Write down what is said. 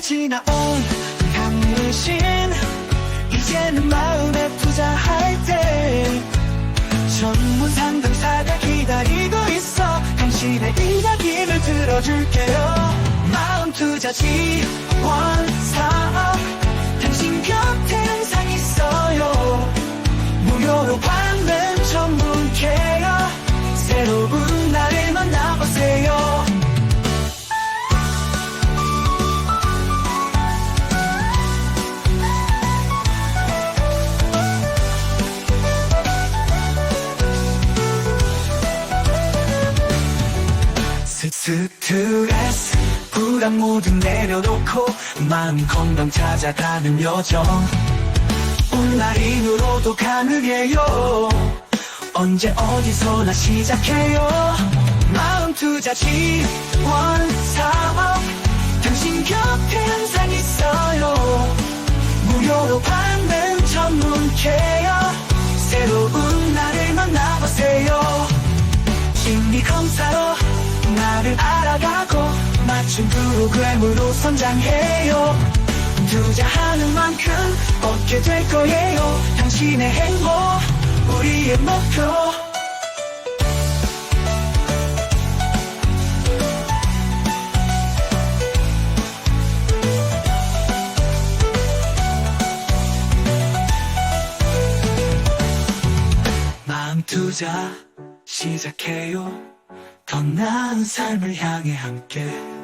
지나온 당신. 이제는 마음에 투자할 때 전문 상담사가 기다리고 있어. 당신의 이야기를 들어줄게요. 마음 투자 지원 사 스- 스트레스 불안 모두 내려놓고 마음 건강 찾아가는 여정. 온라인으로도 가능해요. 언제 어디서나 시작해요. 마음 투자 지원 사업. 당신 곁에 항상 있어요. 무료로 받는 전문 케어. 새로운 나를 만나보세요. 심리 검사로 나를 알아가고 맞춤 프로그램으로 성장해요. 투자하는 만큼 얻게 될 거예요. 당신의 행복 우리의 목표. 투자 시작해요 더 나은 삶을 향해 함께